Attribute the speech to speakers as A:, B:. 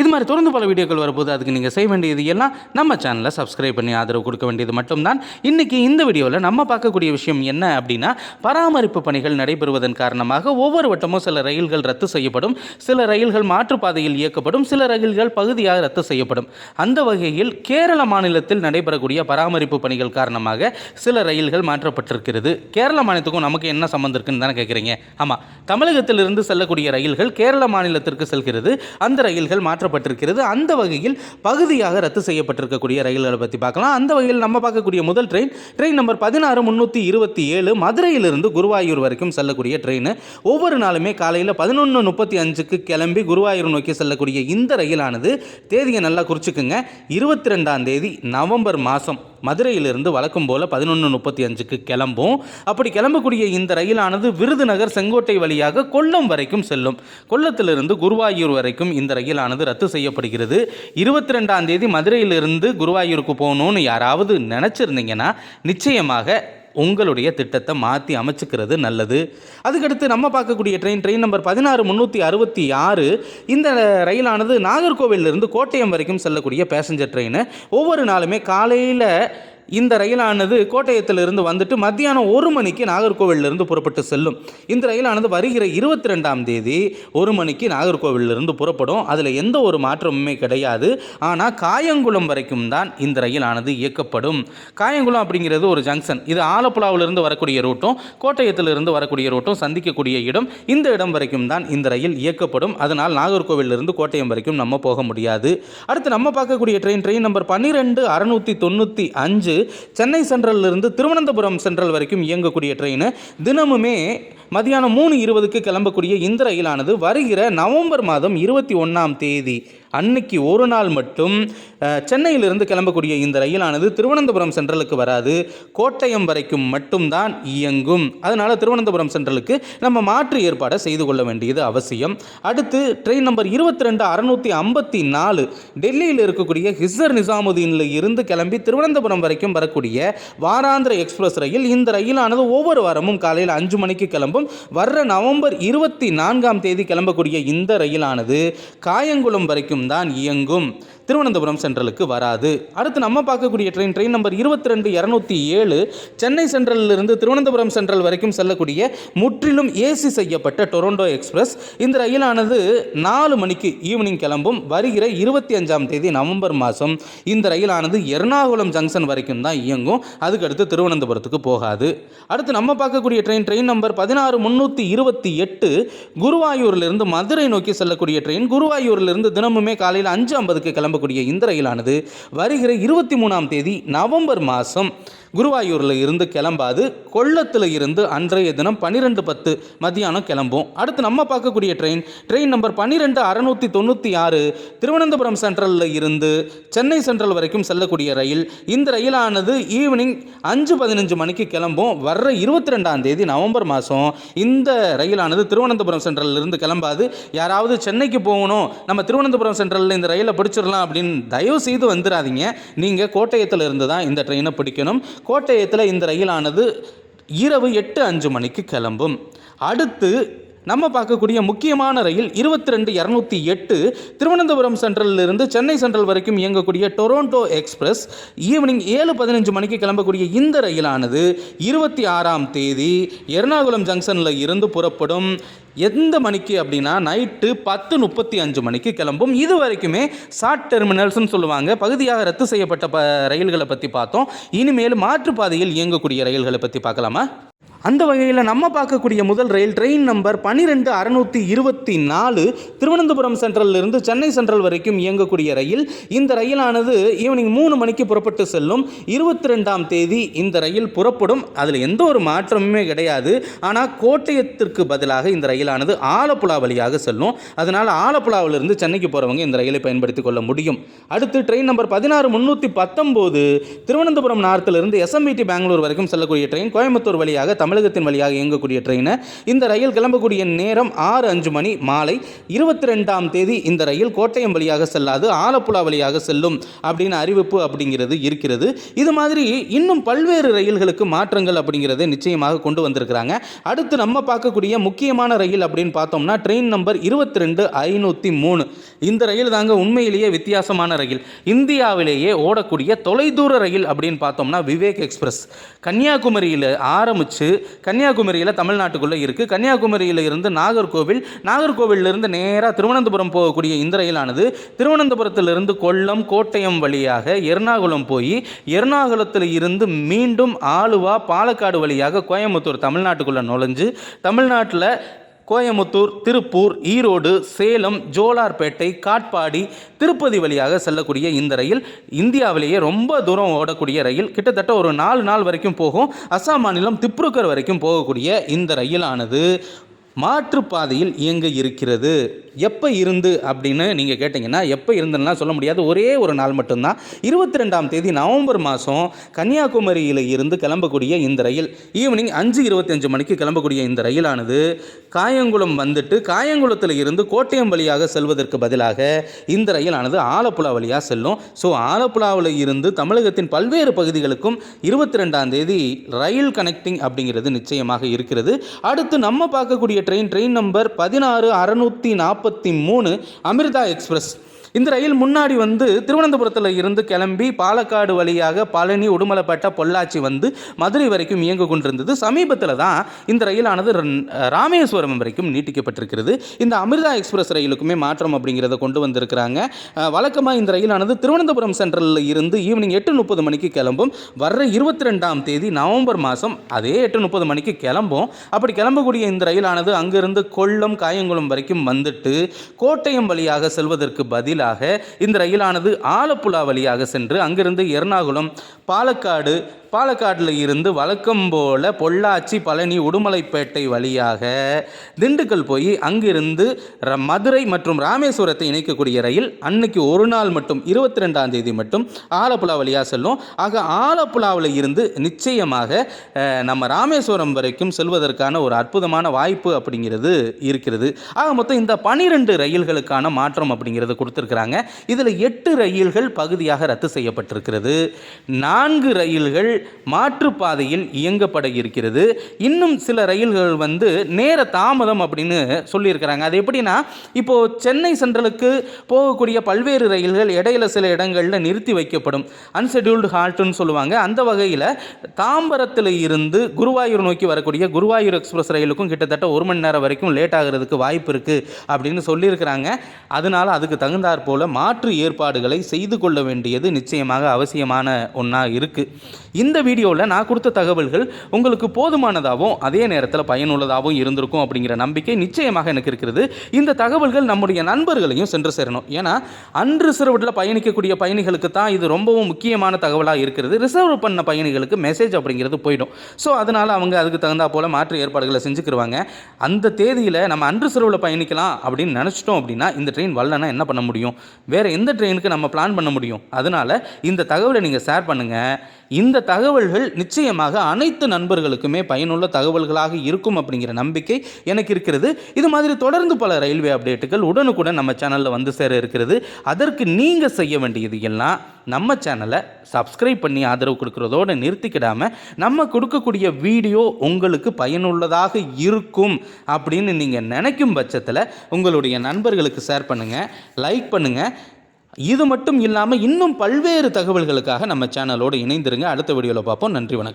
A: இது மாதிரி தொடர்ந்து பல வீடியோக்கள் வரும்போது அதுக்கு நீங்கள் செய்ய வேண்டியது எல்லாம் நம்ம சேனலை சப்ஸ்கிரைப் பண்ணி ஆதரவு கொடுக்க வேண்டியது மட்டும்தான். இன்றைக்கி இந்த வீடியோவில் நம்ம பார்க்கக்கூடிய விஷயம் என்ன அப்படின்னா பராமரிப்பு பணிகள் நடைபெறுவதன் காரணமாக ஒவ்வொரு வட்டமும் சில ரயில்கள் ரத்து செய்யப்படும் சில ரயில்கள் மாற்றுப்பாதையில் இயக்கப்படும் சில ரயில்கள் பகுதியாக ரத்து செய்யப்படும். அந்த வகையில் கேரள மாநிலத்தில் நடைபெறக்கூடிய பராமரிப்பு பணிகள் காரணமாக சில ரயில்கள் மாற்றப்பட்டிருக்கிறது. கேரள மாநிலத்துக்கும் நமக்கு என்ன சம்மந்தம் இருக்குன்னு தானே கேட்குறீங்க ஆமாம் தமிழகத்திலிருந்து செல்லக்கூடிய ரயில்கள் கேரள மாநிலத்திற்கு செல்கிறது. அந்த ரயில்கள் மாற்றப்பட்டிருக்கிறது. அந்த வகையில் பகுதியாக ரத்து செய்யப்பட்டிருக்கக்கூடிய ரயில்களை பற்றி பார்க்கலாம். அந்த வகையில் நம்ம பார்க்கக்கூடிய முதல் ட்ரெயின் ட்ரெயின் நம்பர் பதினாறு முந்நூற்றி இருபத்தி ஏழு மதுரையிலிருந்து குருவாயூர் வரைக்கும் செல்லக்கூடிய ட்ரெயின். ஒவ்வொரு நாளுமே காலையில் பதினொன்று முப்பத்தி அஞ்சுக்கு கிளம்பி குருவாயூர் நோக்கி செல்லக்கூடிய இந்த ரயிலானது தேதியை நல்லா குறிச்சுக்குங்க. இருபத்தி ரெண்டாம் தேதி நவம்பர் மாதம் மதுரையிலிருந்து வழக்கம் போல் பதினொன்று முப்பத்தி அஞ்சுக்கு கிளம்பும். அப்படி கிளம்பக்கூடிய இந்த ரயிலானது விருதுநகர் செங்கோட்டை வழியாக கொல்லம் வரைக்கும் செல்லும். கொல்லத்திலிருந்து குருவாயூர் வரைக்கும் இந்த ரயிலானது ரத்து செய்யப்படுகிறது. இருபத்தி ரெண்டாம் தேதி மதுரையிலிருந்து குருவாயூருக்கு போகணும்னு யாராவது நினச்சிருந்தீங்கன்னா நிச்சயமாக உங்களுடைய திட்டத்தை மாற்றி அமைச்சுக்கிறது நல்லது. அதுக்கடுத்து நம்ம பார்க்கக்கூடிய ட்ரெயின் ட்ரெயின் நம்பர் பதினாறு முந்நூற்றி அறுபத்தி ஆறு. இந்த ரயிலானது நாகர்கோவிலிருந்து கோட்டயம் வரைக்கும் செல்லக்கூடிய பேசஞ்சர் ட்ரெயின் ஒவ்வொரு நாளுமே காலையில் இந்த ரயிலானது கோட்டயத்திலிருந்து வந்துட்டு மத்தியானம் ஒரு மணிக்கு நாகர்கோவிலிருந்து புறப்பட்டு செல்லும். இந்த ரயிலானது வருகிற இருபத்தி ரெண்டாம் தேதி ஒரு மணிக்கு நாகர்கோவிலிருந்து புறப்படும். அதில் எந்த ஒரு மாற்றமுமே கிடையாது. ஆனால் காயங்குளம் வரைக்கும் தான் இந்த ரயிலானது இயக்கப்படும். காயங்குளம் அப்படிங்கிறது ஒரு ஜங்ஷன் இது ஆலப்புழாவிலிருந்து வரக்கூடிய ரூட்டும் கோட்டயத்திலிருந்து வரக்கூடிய ரூட்டும் சந்திக்கக்கூடிய இடம். இந்த இடம் வரைக்கும் தான் இந்த ரயில் இயக்கப்படும். அதனால் நாகர்கோவிலிருந்து கோட்டயம் வரைக்கும் நம்ம போக முடியாது. அடுத்து நம்ம பார்க்கக்கூடிய ட்ரெயின் ட்ரெயின் நம்பர் பன்னிரெண்டு அறுநூற்றி தொண்ணூற்றி அஞ்சு. சென்னை சென்ட்ரலிருந்து திருவனந்தபுரம் சென்ட்ரல் வரைக்கும் இயங்கக்கூடிய ட்ரெயின் தினமுமே மதியானம் மூணு இருபதுக்கு கிளம்பக்கூடிய இந்த ரயிலானது வருகிற நவம்பர் மாதம் இருபத்தி ஒன்றாம் தேதி. அன்னைக்கு ஒரு நாள் மட்டும் சென்னையிலிருந்து கிளம்பக்கூடிய இந்த ரயிலானது திருவனந்தபுரம் சென்ட்ரலுக்கு வராது. கோட்டயம் வரைக்கும் மட்டும்தான் இயங்கும். அதனால் திருவனந்தபுரம் சென்ட்ரலுக்கு நம்ம மாற்று ஏற்பாடை செய்து கொள்ள வேண்டியது அவசியம். அடுத்து ட்ரெயின் நம்பர் இருபத்தி ரெண்டு அறுநூற்றி ஐம்பத்தி நாலு. டெல்லியில் இருக்கக்கூடிய ஹிசர் நிசாமுதீனில் இருந்து கிளம்பி திருவனந்தபுரம் வரைக்கும் வரக்கூடிய வாராந்திர எக்ஸ்பிரஸ் ரயில் இந்த ரயிலானது ஒவ்வொரு வாரமும் காலையில் அஞ்சு மணிக்கு கிளம்பும். வர்ற நவம்பர் இருபத்தி நான்காம் தேதி கிளம்பக்கூடிய இந்த ரயிலானது காயங்குளம் வரைக்கும் தான் இயங்கும். திருவனந்தபுரம் சென்ட்ரலுக்கு வராது. அடுத்து நம்ம பார்க்கக்கூடிய ட்ரெயின் ட்ரெயின் நம்பர் இருபத்தி ரெண்டு இரநூத்தி ஏழு. சென்னை சென்ட்ரலிலிருந்து திருவனந்தபுரம் சென்ட்ரல் வரைக்கும் செல்லக்கூடிய முற்றிலும் ஏசி செய்யப்பட்ட டொரண்டோ எக்ஸ்பிரஸ் இந்த ரயிலானது நாலு மணிக்கு ஈவினிங் கிளம்பும். வருகிற இருபத்தி அஞ்சாம் தேதி நவம்பர் மாதம். இந்த ரயிலானது எர்ணாகுளம் ஜங்ஷன் வரைக்கும் தான் இயங்கும். அதுக்கடுத்து திருவனந்தபுரத்துக்கு போகாது. அடுத்து நம்ம பார்க்கக்கூடிய ட்ரெயின் ட்ரெயின் நம்பர் பதினாறு முந்நூற்றி இருபத்தி எட்டு. குருவாயூரிலிருந்து மதுரை நோக்கி செல்லக்கூடிய ட்ரெயின் குருவாயூரிலிருந்து தினமுமே காலையில் அஞ்சு ஐம்பதுக்கு சொல்லக்கூடிய இந்த ரயிலானது வருகிற இருபத்தி மூணாம் தேதி நவம்பர் மாதம். குருவாயூரில் இருந்து கிளம்பாது கொள்ளத்தில் இருந்து அன்றைய தினம் பன்னிரெண்டு பத்து மதியானம் கிளம்பும் அடுத்து நம்ம பார்க்கக்கூடிய ட்ரெயின் ட்ரெயின் நம்பர் பன்னிரெண்டு அறநூற்றி தொண்ணூற்றி ஆறு திருவனந்தபுரம் சென்ட்ரலில் இருந்து சென்னை சென்ட்ரல் வரைக்கும் செல்லக்கூடிய ரயில். இந்த ரயிலானது ஈவினிங் அஞ்சு பதினஞ்சு மணிக்கு கிளம்பும். வர்ற இருபத்தி ரெண்டாம் தேதி நவம்பர் மாதம் இந்த ரயிலானது திருவனந்தபுரம் சென்ட்ரலில் இருந்து கிளம்பாது. யாராவது சென்னைக்கு போகணும் நம்ம திருவனந்தபுரம் சென்ட்ரலில் இந்த ரயிலை பிடிச்சிடலாம் அப்படின்னு தயவு செய்து வந்துடாதீங்க. நீங்கள் கோட்டயத்தில் இருந்து தான் இந்த ட்ரெயினை பிடிக்கணும். கோட்டயத்தில் இந்த ரயிலானது இரவு எட்டு அஞ்சு மணிக்கு கிளம்பும். அடுத்து நம்ம பார்க்கக்கூடிய முக்கியமான ரயில் இருபத்தி ரெண்டு இரநூத்தி எட்டு திருவனந்தபுரம் சென்ட்ரலிருந்து சென்னை சென்ட்ரல் வரைக்கும் இயங்கக்கூடிய டொரோண்டோ எக்ஸ்பிரஸ் ஈவினிங் ஏழு பதினஞ்சு மணிக்கு கிளம்பக்கூடிய இந்த ரயிலானது இருபத்தி ஆறாம் தேதி எர்ணாகுளம் ஜங்ஷனில் இருந்து புறப்படும். எந்த மணிக்கு அப்படின்னா நைட்டு பத்து முப்பத்தி அஞ்சு மணிக்கு கிளம்பும். இது வரைக்குமே ஷார்ட் டெர்மினல்ஸ்னு சொல்லுவாங்க. பகுதியாக ரத்து செய்யப்பட்ட ப ரயில்களை பற்றி பார்த்தோம். இனிமேல் மாற்றுப்பாதையில் இயங்கக்கூடிய ரயில்களை பற்றி பார்க்கலாமா? அந்த வகையில் நம்ம பார்க்கக்கூடிய முதல் ரயில் ட்ரெயின் நம்பர் பன்னிரெண்டு அறுநூற்றி இருபத்தி நாலு திருவனந்தபுரம் சென்ட்ரல்ல இருந்து சென்னை சென்ட்ரல் வரைக்கும் இயங்கக்கூடிய ரயில். இந்த ரயிலானது ஈவினிங் மூணு மணிக்கு புறப்பட்டு செல்லும். இருபத்தி ரெண்டாம் தேதி இந்த ரயில் புறப்படும். அதில் எந்த ஒரு மாற்றமுமே கிடையாது. ஆனால் கோட்டயத்திற்கு பதிலாக இந்த ரயிலானது ஆலப்புழா வழியாக செல்லும். அதனால் ஆலப்புழாவிலிருந்து சென்னைக்கு போகிறவங்க இந்த ரயிலை பயன்படுத்தி கொள்ள முடியும். அடுத்து ட்ரெயின் நம்பர் பதினாறு முந்நூற்றி பத்தொம்போது திருவனந்தபுரம் நார்த்திலிருந்து எஸ்எம்இடி பெங்களூர் வரைக்கும் செல்லக்கூடிய ட்ரெயின் கோயம்புத்தூர் வழியாக தமிழ் தமிழகத்தின் வழியாக இயங்கக்கூடிய ட்ரெயினை இந்த ரயில் கிளம்பக்கூடிய நேரம் ஆறு அஞ்சு மணி மாலை இருபத்தி ரெண்டாம் தேதி இந்த ரயில் கோட்டயம் வழியாக செல்லாது ஆலப்புழா வழியாக செல்லும் அப்படின்னு அறிவிப்பு அப்படிங்கிறது இருக்கிறது. இது மாதிரி இன்னும் பல்வேறு ரயில்களுக்கு மாற்றங்கள் அப்படிங்கிறத நிச்சயமாக கொண்டு வந்திருக்கிறாங்க. அடுத்து நம்ம பார்க்கக்கூடிய முக்கியமான ரயில் அப்படின்னு பார்த்தோம்னா ட்ரெயின் நம்பர் இருபத்தி ரெண்டு ஐநூற்றி மூணு. இந்த ரயில் தாங்க உண்மையிலேயே வித்தியாசமான ரயில். இந்தியாவிலேயே ஓடக்கூடிய தொலைதூர ரயில் அப்படின்னு பார்த்தோம்னா விவேக் எக்ஸ்பிரஸ். கன்னியாகுமரியில் ஆரம்பித்து கன்னியாகுமரியில் தமிழ்நாட்டுக்குள்ளே இருக்குது கன்னியாகுமரியில் இருந்து நாகர்கோவில் நாகர்கோவிலிருந்து நேராக திருவனந்தபுரம் போகக்கூடிய இந்த ரயிலானது திருவனந்தபுரத்திலிருந்து கொல்லம் கோட்டயம் வழியாக எர்ணாகுளம் போய் எர்ணாகுளத்தில் இருந்து மீண்டும் ஆலுவா பாலக்காடு வழியாக கோயம்புத்தூர் தமிழ்நாட்டுக்குள்ளே நுழைஞ்சு தமிழ்நாட்டில் கோயமுத்தூர் திருப்பூர் ஈரோடு சேலம் ஜோலார்பேட்டை காட்பாடி திருப்பதி வழியாக செல்லக்கூடிய இந்த ரயில் இந்தியாவிலேயே ரொம்ப தூரம் ஓடக்கூடிய ரயில். கிட்டத்தட்ட ஒரு நாலு நாள் வரைக்கும் போகும். அஸ்ஸாம் மாநிலம் திப்ருகர் வரைக்கும் போகக்கூடிய இந்த ரயிலானது. மாற்றுப்பாதையில் இயங்க இருக்கிறது. எப்போ இருந்து அப்படின்னு நீங்கள் கேட்டிங்கன்னா எப்போ இருந்துன்னா சொல்ல முடியாது. ஒரே ஒரு நாள் மட்டும்தான். இருபத்தி ரெண்டாம் தேதி நவம்பர் மாதம் கன்னியாகுமரியில் இருந்து கிளம்பக்கூடிய இந்த ரயில் ஈவினிங் அஞ்சு இருபத்தஞ்சு மணிக்கு கிளம்பக்கூடிய இந்த ரயிலானது காயங்குளம் வந்துட்டு காயங்குளத்தில் இருந்து கோட்டயம் வழியாக செல்வதற்கு பதிலாக இந்த ரயிலானது ஆலப்புழா வழியாக செல்லும். ஸோ ஆலப்புழாவில் இருந்து தமிழகத்தின் பல்வேறு பகுதிகளுக்கும் இருபத்தி ரெண்டாம் தேதி ரயில் கனெக்டிங் அப்படிங்கிறது நிச்சயமாக இருக்கிறது. அடுத்து நம்ம பார்க்கக்கூடிய ட்ரெயின் ட்ரெயின் நம்பர் பதினாறு அறநூற்றி நாற்பத்தி மூணு அமிர்தா எக்ஸ்பிரஸ். இந்த ரயில் முன்னாடி வந்து திருவனந்தபுரத்தில் இருந்து கிளம்பி பாலக்காடு வழியாக பழனி உடுமலைப்பேட்டை பொள்ளாச்சி வந்து மதுரை வரைக்கும் இயங்கு கொண்டிருந்தது. சமீபத்தில் தான் இந்த ரயிலானது ரன்- ராமேஸ்வரம் வரைக்கும் நீட்டிக்கப்பட்டிருக்கிறது. இந்த அமிர்தா எக்ஸ்பிரஸ் ரயிலுக்குமே மாற்றம் அப்படிங்கிறத கொண்டு வந்திருக்கிறாங்க. வழக்கமாக இந்த ரயிலானது திருவனந்தபுரம் சென்ட்ரலில் இருந்து ஈவினிங் எட்டு முப்பது மணிக்கு கிளம்பும். வர்ற இருபத்தி ரெண்டாம் தேதி நவம்பர் மாதம் அதே எட்டு முப்பது மணிக்கு கிளம்பும். அப்படி கிளம்பக்கூடிய இந்த ரயிலானது அங்கிருந்து கொல்லம் காயங்குளம் வரைக்கும் வந்துட்டு கோட்டயம் வழியாக செல்வதற்கு பதிலாக இந்த ரயிலானது ஆலப்புழா வழியாக சென்று அங்கிருந்து எர்ணாகுளம் பாலக்காடு பாலக்காட்டில் இருந்து வழக்கம் போல பொள்ளாச்சி பழனி உடுமலைப்பேட்டை வழியாக திண்டுக்கல் போய் அங்கிருந்து மதுரை மற்றும் ராமேஸ்வரத்தை இணைக்கக்கூடிய ரயில் அன்னைக்கு ஒரு நாள் மட்டும் இருபத்தி ரெண்டாம் தேதி மட்டும் ஆலப்புழா வழியாக செல்லும். ஆக ஆலப்புழாவில் இருந்து நிச்சயமாக நம்ம ராமேஸ்வரம் வரைக்கும் செல்வதற்கான ஒரு அற்புதமான வாய்ப்பு அப்படிங்கிறது இருக்கிறது. ஆக மொத்தம் இந்த பனிரெண்டு ரயில்களுக்கான மாற்றம் அப்படிங்கிறது கொடுத்துருக்குறாங்க. இதில் எட்டு ரயில்கள் பகுதியாக ரத்து செய்யப்பட்டிருக்கிறது. நான்கு ரயில்கள் மாற்றுப்பாதையில் இயங்கப்பட இருக்கிறது. இன்னும் சில ரயில்கள் வந்து நேர தாமதம் அப்படின்னு சொல்லியிருக்கிறாங்க. அது எப்படின்னா இப்போது சென்னை சென்ட்ரலுக்கு போகக்கூடிய பல்வேறு ரயில்கள் இடையில சில இடங்களில் நிறுத்தி வைக்கப்படும். அன்ஷெடியூல்டு ஹால்ட்டுன்னு சொல்லுவாங்க. அந்த வகையில் தாம்பரத்தில் இருந்து குருவாயூர் நோக்கி வரக்கூடிய குருவாயூர் எக்ஸ்பிரஸ் ரயிலுக்கும் கிட்டத்தட்ட ஒரு மணி நேரம் வரைக்கும் லேட் ஆகிறதுக்கு வாய்ப்பு இருக்குது அப்படின்னு சொல்லியிருக்கிறாங்க. அதனால அதுக்கு தகுந்தாற் போல மாற்று ஏற்பாடுகளை செய்து கொள்ள வேண்டியது நிச்சயமாக அவசியமான ஒன்றா இருக்குது இந்த இந்த வீடியோவில் நான் கொடுத்த தகவல்கள் உங்களுக்கு போதுமானதாகவும் அதே நேரத்தில் பயனுள்ளதாகவும் இருந்திருக்கும் அப்படிங்கிற நம்பிக்கை நிச்சயமாக எனக்கு இருக்கிறது. இந்த தகவல்கள் நம்முடைய நண்பர்களையும் சென்று சேரணும். ஏன்னா அன்ரிசர்வ்டில் பயணிக்கக்கூடிய பயணிகளுக்கு தான் இது ரொம்பவும் முக்கியமான தகவலாக இருக்கிறது. ரிசர்வ் பண்ண பயணிகளுக்கு மெசேஜ் அப்படிங்கிறது போயிடும். ஸோ அதனால் அவங்க அதுக்கு தகுந்தா போல் மாற்று ஏற்பாடுகளை செஞ்சுக்கிருவாங்க. அந்த தேதியில் நம்ம அன்ரிசர்வில் பயணிக்கலாம் அப்படின்னு நினச்சிட்டோம் அப்படின்னா இந்த ட்ரெயின் வரலன்னா என்ன பண்ண முடியும்? வேறு எந்த ட்ரெயினுக்கு நம்ம பிளான் பண்ண முடியும்? அதனால் இந்த தகவலை நீங்கள் ஷேர் பண்ணுங்கள் இந்த தகவல்கள் நிச்சயமாக அனைத்து நண்பர்களுக்குமே பயனுள்ள தகவல்களாக இருக்கும் அப்படிங்கிற நம்பிக்கை எனக்கு இருக்கிறது. இது மாதிரி தொடர்ந்து பல ரயில்வே அப்டேட்டுகள் உடனுக்குடன் நம்ம சேனலில் வந்து சேர இருக்கிறது. அதற்கு நீங்கள் செய்ய வேண்டியது எல்லாம் நம்ம சேனலை சப்ஸ்கிரைப் பண்ணி ஆதரவு கொடுக்குறதோடு நிறுத்திக்கிடாமல் நம்ம கொடுக்கக்கூடிய வீடியோ உங்களுக்கு பயனுள்ளதாக இருக்கும் அப்படின்னு நீங்கள் நினைக்கும் பட்சத்தில் உங்களுடைய நண்பர்களுக்கு ஷேர் பண்ணுங்கள் லைக் பண்ணுங்கள் இது மட்டும் இல்லாமல் இன்னும் பல்வேறு தகவல்களுக்காக நம்ம சேனலோடு இணைந்திருங்க. அடுத்த வீடியோவில் பார்ப்போம். நன்றி வணக்கம்.